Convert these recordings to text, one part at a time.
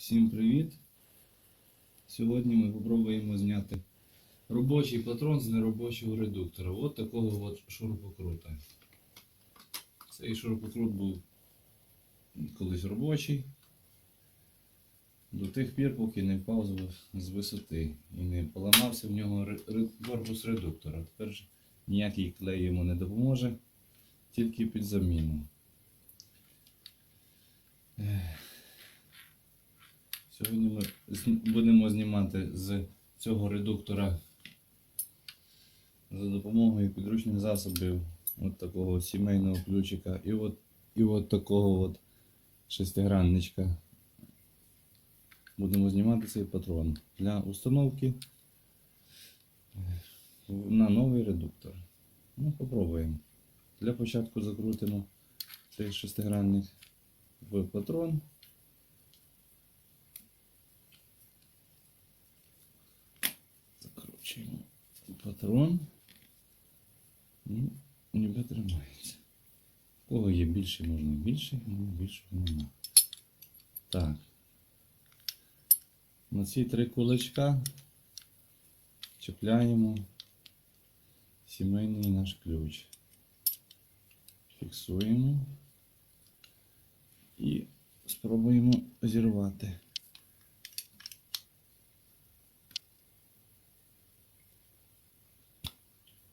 Всім привіт! Сьогодні ми спробуємо зняти робочий патрон з неробочого редуктора. От такого от шурупокрута. Цей шурупокрут був колись робочий. До тих пір, поки не впав з висоти і не поламався в нього корпус редуктора. Тепер ніякий клей йому не допоможе, тільки під заміну. Сьогодні ми будемо знімати з цього редуктора за допомогою підручних засобів от такого сімейного ключика і от, і от такого от шестигранничка. Будемо знімати цей патрон для установки на новий редуктор. Ну, попробуємо. Для початку закрутимо цей шестигранник в патрон. Закручуємо патрон. Ну, ніби тримається. У кого є більше, можна більше, ну більше нема. Так. На ці три кулачка чіпляємо сімейний наш ключ. Фіксуємо і спробуємо зірвати.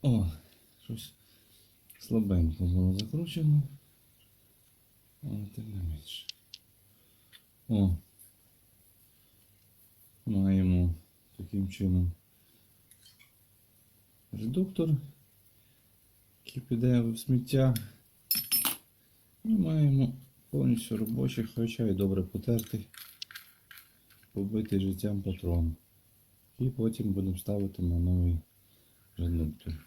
О, щось слабенько було закручено. Але тим не менше. О. Маємо таким чином редуктор, який піде в сміття. І маємо повністю робочий, хоча і добре потертий, побитий життям патрон. І потім будемо ставити на новий редуктор.